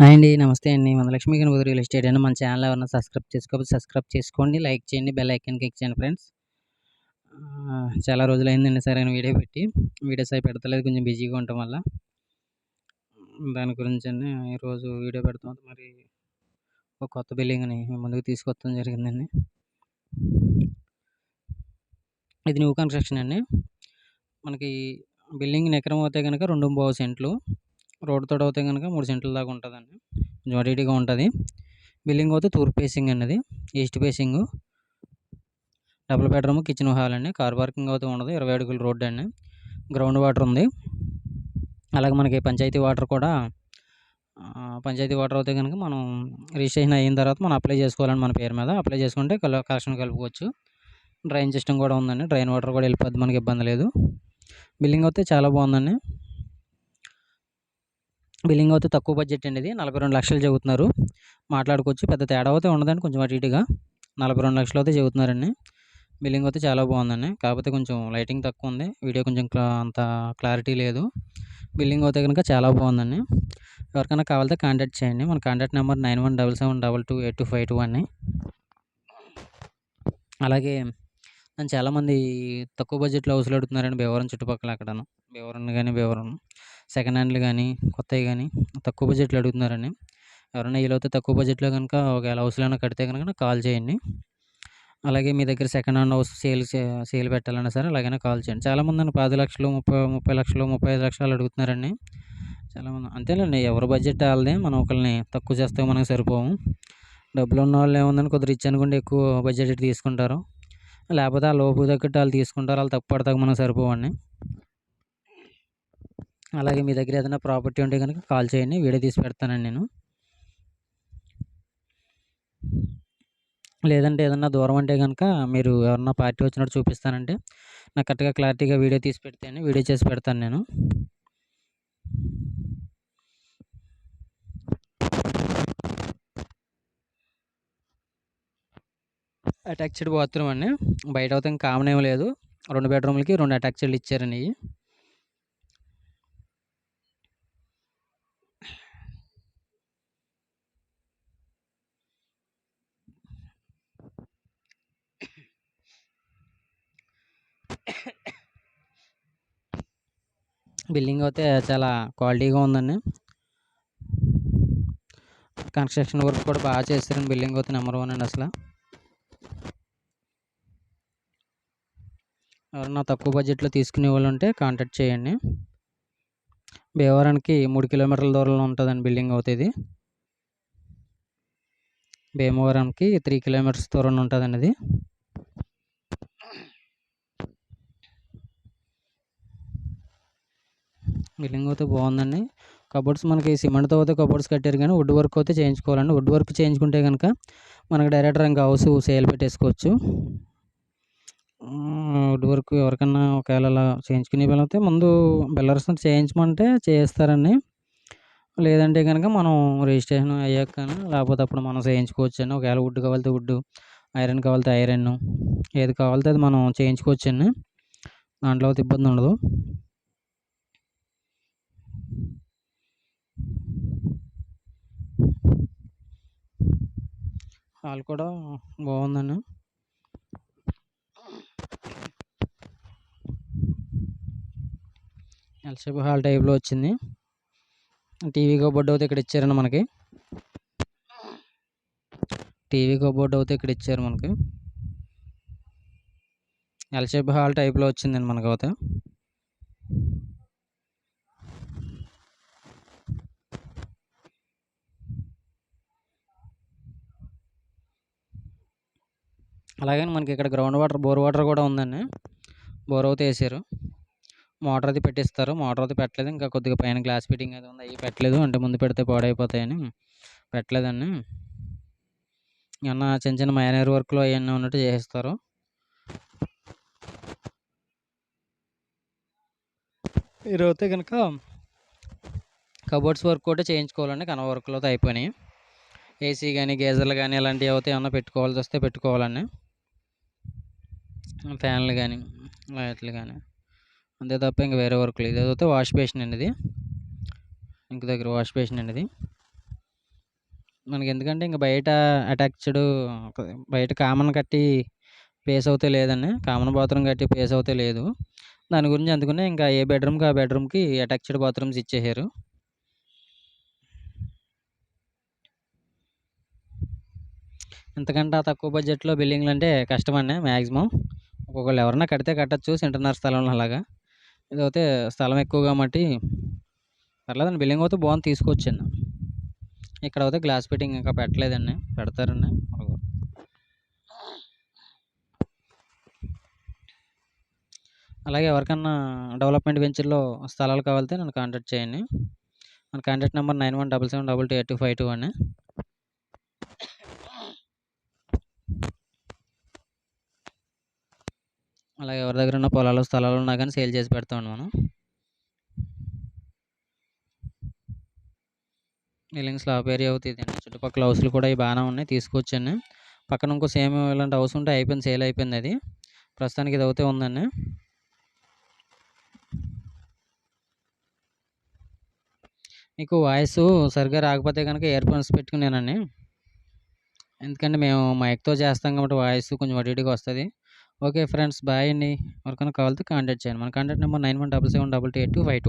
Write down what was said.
Hi అండి నమస్తే అండి. మన లక్ష్మీ గణపతి రియల్ ఎస్టేట్ అండి. మన ఛానల్ ఎవరైనా సబ్స్క్రైబ్ చేసుకోకపోతే సబ్స్క్రైబ్ చేసుకోండి లైక్ చేయండి బెల్ ఐకాన్ క్లిక్ చేయండి ఫ్రెండ్స్ చాలా రోజులు అయిందండి సరే నేను వీడియో పెట్టి. వీడియోస్ అవి పెడతలేదు కొంచెం బిజీగా ఉండటం వల్ల. దాని గురించి అండి ఈరోజు వీడియో పెడతాం. మరి ఒక కొత్త బిల్డింగ్ని ముందుకు తీసుకొస్తాం జరిగిందండి. ఇది న్యూ కన్స్ట్రక్షన్ అండి. మనకి బిల్డింగ్ ఎకరం అవుతే కనుక రెండు బావు సెంట్లు. రోడ్ తోడు అవుతే కనుక మూడు సెంట్ల దాకా ఉంటుందండి. కొంచెం అటు ఉంటుంది. బిల్డింగ్ అయితే తూర్పు ఫేసింగ్ అండి east facing. Double bedroom kitchen hall అండి. కార్ పార్కింగ్ అయితే ఉండదు. ఇరవై అడుగుల రోడ్డు అండి. గ్రౌండ్ వాటర్ ఉంది. అలాగే మనకి పంచాయతీ వాటర్ కూడా పంచాయతీ వాటర్ అయితే కనుక మనం రిజిస్ట్రేషన్ అయిన తర్వాత మనం అప్లై చేసుకోవాలండి మన పేరు మీద. అప్లై చేసుకుంటే కలెక్షన్ కలుపుకోవచ్చు. డ్రైన్ సిస్టమ్ కూడా ఉందండి. డ్రైన్ వాటర్ కూడా వెళ్ళిపోద్ది మనకి ఇబ్బంది లేదు. బిల్డింగ్ అయితే చాలా బాగుందండి. బిల్లింగ్ అయితే తక్కువ బడ్జెట్ అండి ఇది. నలభై రెండు లక్షలు చెబుతున్నారు. మాట్లాడుకోవచ్చు. పెద్ద తేడా అయితే ఉండదండి కొంచెం అటు ఇటుగా. నలభై రెండు లక్షలు అయితే చెబుతున్నారండి. బిల్లింగ్ అయితే చాలా బాగుందండి. కాకపోతే కొంచెం లైటింగ్ తక్కువ ఉంది. వీడియో కొంచెం అంత క్లారిటీ లేదు. బిల్లింగ్ అయితే కనుక చాలా బాగుందండి. ఎవరికైనా కావాలితే కాంటాక్ట్ చేయండి. మన contact number nine one double seven double two eight two five two అని అలాగే నన్ను చాలామంది తక్కువ బడ్జెట్లో హౌస్లు అడుగుతున్నారండి. భీమవరం చుట్టుపక్కల అక్కడ భీమవరం కానీ భీమవరం సెకండ్ హ్యాండ్లు కానీ కొత్తవి కానీ తక్కువ బడ్జెట్లో అడుగుతున్నారండి. ఎవరైనా వీలైతే తక్కువ బడ్జెట్లో కనుక ఒకవేళ హౌస్లో అయినా కడితే కనుక కాల్ చేయండి. అలాగే మీ దగ్గర second hand house sale sale పెట్టాలన్నా సరే అలాగైనా కాల్ చేయండి. చాలామంది అని పది లక్షలు ముప్పై ముప్పై లక్షలు ముప్పై ఐదు లక్షలు అడుగుతున్నారండి. చాలామంది అంతేనండి ఎవరి బడ్జెట్ వాళ్ళదే మనం ఒకరిని తక్కువ చేస్తే మనకు సరిపోము డబ్బులు ఉన్న వాళ్ళు ఏముందని కొద్దిగా రిచ్ అనుకుంటే ఎక్కువ బడ్జెట్ తీసుకుంటారు. లేకపోతే ఆ లోపు తగ్గట్టు వాళ్ళు తీసుకుంటారు వాళ్ళు తక్కువ పడతాక మనం సరిపోవండి. అలాగే మీ దగ్గర ఏదైనా ప్రాపర్టీ ఉంటే కనుక కాల్ చేయండి. వీడియో తీసి పెడతానండి నేను. లేదంటే ఏదన్నా దూరం అంటే కనుక మీరు ఎవరన్నా పార్టీ వచ్చినట్టు చూపిస్తానంటే నాకు కరెక్ట్గా క్లారిటీగా వీడియో తీసి పెడితే వీడియో చేసి పెడతాను నేను. అటాచ్డ్ బాత్రూమ్ అండి. బయట అయితే కామన్ ఏమీ లేదు. రెండు బెడ్రూమ్లకి రెండు అటాచ్డ్లు ఇచ్చారండి బిల్డింగ్ అయితే చాలా క్వాలిటీగా ఉందండి. కన్స్ట్రక్షన్ వర్క్ కూడా బాగా చేస్తారండి బిల్డింగ్ అయితే నెంబర్ వన్ అండి అసలు. ఎవరన్నా తక్కువ బడ్జెట్లో తీసుకునే వాళ్ళు ఉంటే కాంటాక్ట్ చేయండి. భీమవరానికి మూడు కిలోమీటర్ల దూరంలో ఉంటుందండి బిల్డింగ్ అవుతుంది భీమవరంకి త్రీ కిలోమీటర్స్ దూరంలో ఉంటుందండి అది బిల్డింగ్ అయితే బాగుందండి. కబోర్డ్స్ మనకి సిమెంట్తో అయితే కబోర్డ్స్ కట్టారు కానీ వుడ్ వర్క్ అయితే చేయించుకోవాలండి. వుడ్ వర్క్ చేయించుకుంటే కనుక మనకి డైరెక్టర్ ఇంకా హౌస్ సేల్ పెట్టేసుకోవచ్చు. వుడ్ వర్క్ ఎవరికన్నా ఒకవేళ అలా చేయించుకునే వెళ్ళతే ముందు బిల్లర్స్ చేయించమంటే చేయిస్తారండి. లేదంటే కనుక మనం రిజిస్ట్రేషన్ అయ్యాక లేకపోతే అప్పుడు మనం చేయించుకోవచ్చండి. ఒకవేళ వుడ్ కావాలితే వుడ్ ఐరన్ కావాలితే ఐరన్ ఏది కావాలితే అది మనం చేయించుకోవచ్చండి. దాంట్లో అయితే ఇబ్బంది ఉండదు. హాల్ కూడా బాగుందండి ఎల్సేపు హాల్ టైప్లో వచ్చింది. టీవీ కబోర్డ్ అయితే ఇక్కడ ఇచ్చారండి మనకి. టీవీ కబోర్డ్ అయితే ఇక్కడ ఇచ్చారు మనకి. ఎల్షేప్ హాల్ టైప్లో వచ్చిందండి మనకి అలాగే మనకి ఇక్కడ గ్రౌండ్ వాటర్ బోర్ వాటర్ కూడా ఉందండి. బోర్ అయితే వేసారు. మోటార్ అది పెట్టిస్తారు. మోటార్ అది పెట్టలేదు. ఇంకా కొద్దిగా పైన గ్లాస్ ఫిట్టింగ్ అది ఉంది. అవి పెట్టలేదు. అంటే ముందు పెడితే పాడైపోతాయని పెట్టలేదండి. ఏమన్నా చిన్న చిన్న మైనర్ వర్క్లో అవన్నీ ఉన్నట్టు చేసేస్తారు. ఈరోజు కనుక కబోర్డ్స్ వర్క్ కూడా చేయించుకోవాలండి. కన వర్క్లో అయితే అయిపోయినాయి. ఏసీ కానీ గేజర్లు కానీ ఇలాంటివి అయితే ఏమన్నా పెట్టుకోవాల్సి వస్తే పెట్టుకోవాలండి. ఫ్యాన్లు కానీ లైట్లు కానీ. అంతే తప్ప ఇంక వేరే వర్క్లు లేదు. అయితే వాష్ బేసిన్ అండి ఇది. ఇంక దగ్గర వాష్ బేసిన్ అండి ఇది. మనకి ఎందుకంటే ఇంక బయట అటాచ్డ్ బయట కామన్ కట్టి ప్లేస్ అయితే లేదండి. కామన్ బాత్రూమ్ కట్టి పేస్ అవుతే లేదు. దాని గురించి అందుకనే ఇంకా ఏ బెడ్రూమ్కి ఆ బెడ్రూమ్కి అటాచ్డ్ బాత్రూమ్స్ ఇచ్చేసారు. ఇంతకంటే తక్కువ బడ్జెట్లో బిల్డింగ్లు అంటే కష్టమండి మ్యాక్సిమం ఒక్కొక్కళ్ళు ఎవరన్నా కడితే కట్టచ్చు సెంటర్నర్ స్థలంలో అలాగా. ఇదైతే స్థలం ఎక్కువ కాబట్టి పర్లేదండి బిల్డింగ్ అయితే బాగుంది తీసుకోవచ్చండి ఇక్కడ అయితే గ్లాస్ ఫిట్టింగ్ ఇంకా పెట్టలేదండి పెడతారండి. అలాగే ఎవరికన్నా డెవలప్మెంట్ వెంచర్లో స్థలాలు కావాలితే నన్ను కాంటాక్ట్ చేయండి. మన contact number nine one double seven double two eight two five two అండి. అలాగే ఎవరి దగ్గర ఉన్న పొలాలు స్థలాలు ఉన్నా కానీ సేల్ చేసి పెడతామండి మనం. బిల్డింగ్ స్లాబ్ ఏరియా అవుతుంది చుట్టుపక్కల హౌస్లు కూడా ఇవి బాగానే ఉన్నాయి తీసుకోవచ్చండి పక్కన ఇంకో సేమ్ ఇలాంటి హౌస్ ఉంటే అయిపోయింది సేల్ అయిపోయింది అది. ప్రస్తుతానికి ఇది అవుతే ఉందండి. మీకు వాయిస్ సరిగ్గా రాకపోతే కనుక ఇయర్ ఫోన్స్ పెట్టుకున్నానండి ఎందుకంటే మేము మైక్తో చేస్తాం కాబట్టి వాయిస్ కొంచెం అటు ఇటుగా వస్తుంది. ఓకే ఫ్రెండ్స్ బాయ్ అండి. ఎవరికైనా కావాలితే కాంటాక్ట్ చేయండి. మన contact number nine one double seven double two eight two five two.